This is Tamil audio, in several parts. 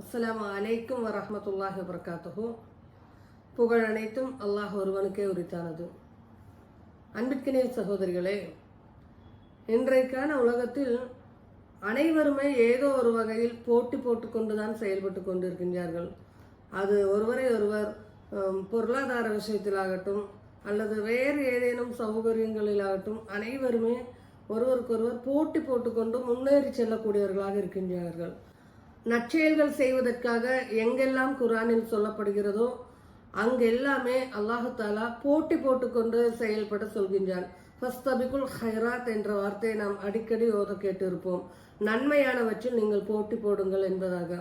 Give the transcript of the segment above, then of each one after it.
அஸ்லாம் அலைக்கும் வரமத்துல்லாஹி வபரகாத்துஹு. புகழ் அனைத்தும் அல்லாஹ் ஒருவனுக்கே உரித்தானது. அன்பிற்கினிய சகோதரிகளே இன்றைக்கான உலகத்தில் அனைவருமே ஏதோ ஒரு வகையில் போட்டி போட்டுக்கொண்டுதான் செயல்பட்டு கொண்டிருக்கின்றார்கள். அது ஒருவரை ஒருவர் பொருளாதார விஷயத்திலாகட்டும் அல்லது வேறு ஏதேனும் சௌகரியங்களிலாகட்டும் அனைவருமே ஒருவருக்கொருவர் போட்டி போட்டுக்கொண்டு முன்னேறி செல்லக்கூடியவர்களாக இருக்கின்றார்கள். நற்செயல்கள் செய்வதற்காக எங்கெல்லாம் குரானில் சொல்லப்படுகிறதோ அங்கெல்லாமே அல்லாஹு தாலா போட்டி போட்டுக்கொண்டு செயல்பட சொல்கின்றான். ஃபஸ்தபிகுல் ஹைராத் என்ற வார்த்தையை நாம் அடிக்கடி ஓத கேட்டிருப்போம். நன்மையானவற்றில் நீங்கள் போட்டி போடுங்கள் என்பதாக.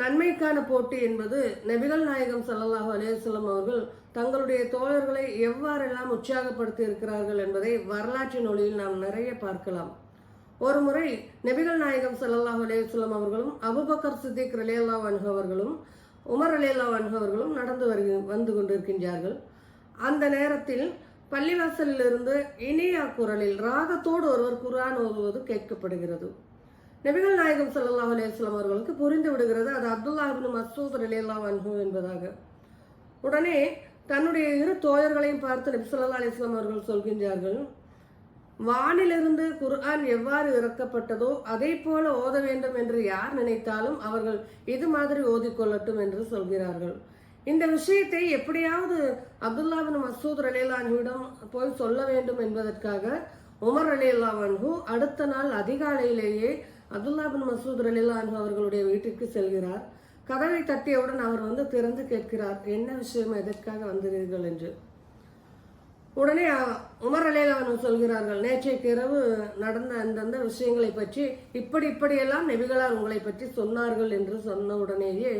நன்மைக்கான போட்டி என்பது நபிகள் நாயகம் சல்லாஹு அலைஹி அவர்கள் தங்களுடைய தோழர்களை எவ்வாறெல்லாம் உற்சாகப்படுத்தி இருக்கிறார்கள் என்பதை வரலாற்றின் ஒளியில் நாம் நிறைய பார்க்கலாம். ஒரு முறை நபிகள் நாயகம் சல்லாஹ் அலைஹி அவர்களும் அபுபக்கர் சித்திக் ரலியல்லாஹு அன்ஹு அவர்களும் உமர் ரலியல்லாஹு அன்ஹு அவர்களும் நடந்து வருகி வந்து கொண்டிருக்கின்றார்கள். அந்த நேரத்தில் பள்ளிவாசலில் இருந்து குரலில் ராகத்தோடு ஒருவர் குரான் ஓதுவது கேட்கப்படுகிறது. நபிகள் நாயகம் சல்லாஹ் அலைஹி அவர்களுக்கு புரிந்து விடுகிறது அது அப்துல்லாஹ் மசூத் மஸ்ஊத் ரலியல்லாஹு அன்ஹு என்பதாக. உடனே தன்னுடைய இரு தோழர்களையும் பார்த்து நபி சொல்லா அலிஸ்லாம் அவர்கள் சொல்கின்றார்கள் வானிலிருந்து குர்ஆன் எவ்வாறு இறக்கப்பட்டதோ அதே போல ஓத வேண்டும் என்று யார் நினைத்தாலும் அவர்கள் இது மாதிரி ஓதிக்கொள்ளட்டும் என்று சொல்கிறார்கள். இந்த விஷயத்தை எப்படியாவது அப்துல்லாவின் மசூத் ரலேலான்ஹுவிடம் போய் சொல்ல வேண்டும் என்பதற்காக உமர் ரலேலான்ஹு அடுத்த நாள் அதிகாலையிலேயே அப்துல்லாபின் மசூத் ரலேலான்கு அவர்களுடைய வீட்டிற்கு செல்கிறார். கதவை தட்டியவுடன் அவர் வந்து திறந்து கேட்கிறார் என்ன விஷயம் எதற்காக வந்தீர்கள்? என்று. உடனே உமர் அலேலாவன் சொல்கிறார்கள் நேற்றைக்கு இரவு நடந்த அந்தந்த விஷயங்களை பற்றி இப்படி இப்படியெல்லாம் நெபிகளார் உங்களை பற்றி சொன்னார்கள் என்று சொன்ன உடனேயே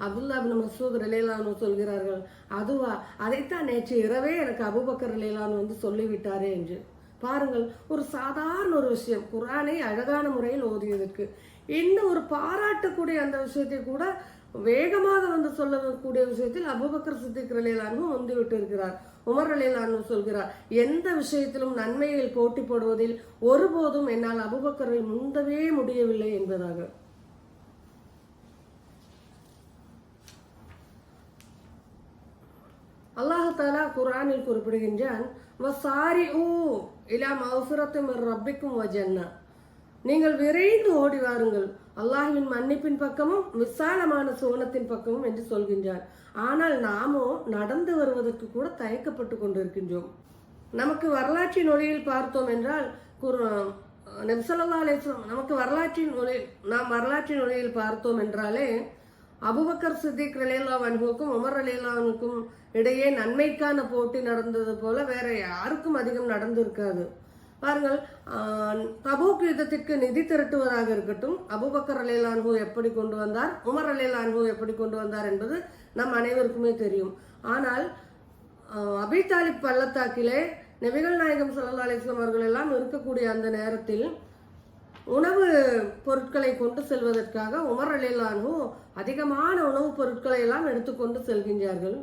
அப்துல்லா பின் மசூத் ரலேலானு சொல்கிறார்கள் அதுவா அதைத்தான் நேற்று இரவே எனக்கு அபுபக்கர் ரலேலான் வந்து சொல்லிவிட்டாரே என்று. பாருங்கள் ஒரு சாதாரண ஒரு விஷயம் குரானை அழகான முறையில் ஓதியதற்கு இன்னும் ஒரு பாராட்டக்கூடிய அந்த விஷயத்தை கூட வேகமாக வந்து சொல்லக்கூடிய விஷயத்தில் அபுபக்கர் சித்திக் ரலியலானும் வந்து விட்டிருக்கிறார். உமர் ரலேலானு சொல்கிறார் எந்த விஷயத்திலும் நன்மையில் போட்டி போடுவதில் ஒருபோதும் என்னால் அபுபக்கரை முந்தவே முடியவில்லை என்பதாக. அல்லாஹ் குரானில் குறிப்பிடுகின்றான் வசாரி ஊ இலா மௌஃபிரத்தும் ரப்பிக்கும் வஜன்னா நீங்கள் விரைந்து ஓடி வாருங்கள். அல்லாஹுவின் மன்னிப்பின் பக்கமும் விசாலமான சுவனத்தின் பக்கமும் என்று சொல்கின்றார். ஆனால் நாமோ நடந்து வருவதற்கு கூட தயக்கப்பட்டு கொண்டிருக்கின்றோம். நமக்கு வரலாற்றின் ஒளியில் பார்த்தோம் என்றால் குர் நெப்சல்லா அலிஸ்லாம் நமக்கு வரலாற்றின் ஒளி நாம் வரலாற்றின் ஒளியில் பார்த்தோம் என்றாலே அபுபக்கர் சித்திக் ரலேலா வன்ஹுக்கும் உமர் ரலேலாவுக்கும் இடையே நன்மைக்கான போட்டி நடந்தது போல வேற யாருக்கும் அதிகம் நடந்திருக்காது. பாருங்கள் தபூக் யுத்தத்திற்கு நிதி திரட்டுவதாக இருக்கட்டும். அபுபக்கர் அலேலான்ஹூ எப்படி கொண்டு வந்தார்? உமர் அலேலான்ஹூ எப்படி கொண்டு வந்தார் என்பது நம் அனைவருக்குமே தெரியும். ஆனால் அபிதாலிப் பள்ளத்தாக்கிலே நபிகள் நாயகம் ஸல்லல்லாஹு அவர்கள் எல்லாம் இருக்கக்கூடிய அந்த நேரத்தில் உணவு பொருட்களை கொண்டு செல்வதற்காக உமர் அலிலானு அதிகமான உணவுப் பொருட்களை எல்லாம் எடுத்துக்கொண்டு செல்கின்றார்கள்.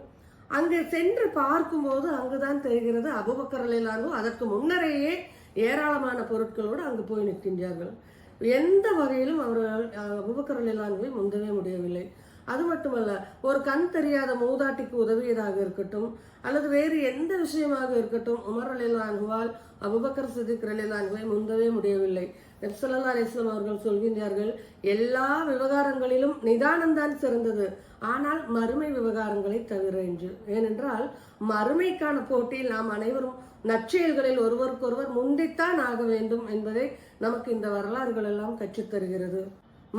அங்கே சென்று பார்க்கும்போது அங்குதான் தெரிகிறது அபுபக்கர் அலிலானு அதற்கு முன்னரேயே ஏராளமான பொருட்களோடு அங்கு போய் நிற்கின்றார்கள். எந்த வகையிலும் அவர்கள் அஹ், போய் முந்தவே முடியவில்லை. அது மட்டுமல்ல ஒரு கண் தெரியாத மூதாட்டிக்கு உதவியதாக இருக்கட்டும் அல்லது வேறு எந்த விஷயமாக இருக்கட்டும் உமர் அலிலான்குவால் அபுபக்கர் சித்திக் அலிலான்குவை முந்தவே முடியவில்லை. நெப்சல்லா அலிஸ்லாம் அவர்கள் சொல்கின்றார்கள் எல்லா விவகாரங்களிலும் நிதானம்தான் சிறந்தது. ஆனால் மறுமை விவகாரங்களை தவிர என்று. ஏனென்றால் மறுமைக்கான போட்டியில் நாம் அனைவரும் நற்செயல்களில் ஒருவருக்கொருவர் முந்தித்தான் ஆக வேண்டும் என்பதை நமக்கு இந்த வரலாறுகள் எல்லாம் கற்றுத்தருகிறது.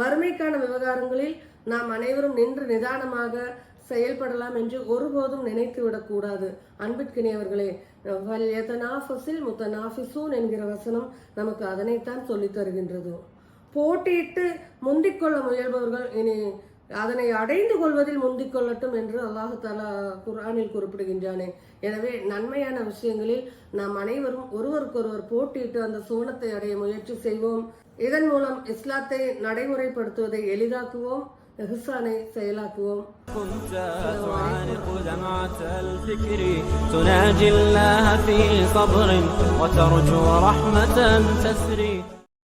மறுமைக்கான விவகாரங்களில் நாம் அனைவரும் நின்று நிதானமாக செயல்படலாம் என்று ஒருபோதும் நினைத்து விடக்கூடாது அன்பிற்கினியவர்களே எதனாஃபஸில் முத்தனாஃபிசூன் என்கிற வசனம் நமக்கு அதனைத்தான் சொல்லித் தருகின்றது. போட்டியிட்டு முந்திக்கொள்ள முயல்பவர்கள் இனி அதனை அடைந்து கொள்வதில் முந்திக் கொள்ளட்டும் என்று அல்லாஹு தாலா குர்ஆனில் குறிப்பிடுகின்றானே. எனவே நன்மையான விஷயங்களில் நாம் அனைவரும் ஒருவருக்கொருவர் போட்டியிட்டு அந்த சுவனத்தை அடைய முயற்சி செய்வோம். இதன் மூலம் இஸ்லாத்தை நடைமுறைப்படுத்துவதை எளிதாக்குவோம். إحساني سيلاكوم كنت تعانق دمعة الفكر. تناجي الله في صبر وترجو رحمة تسري.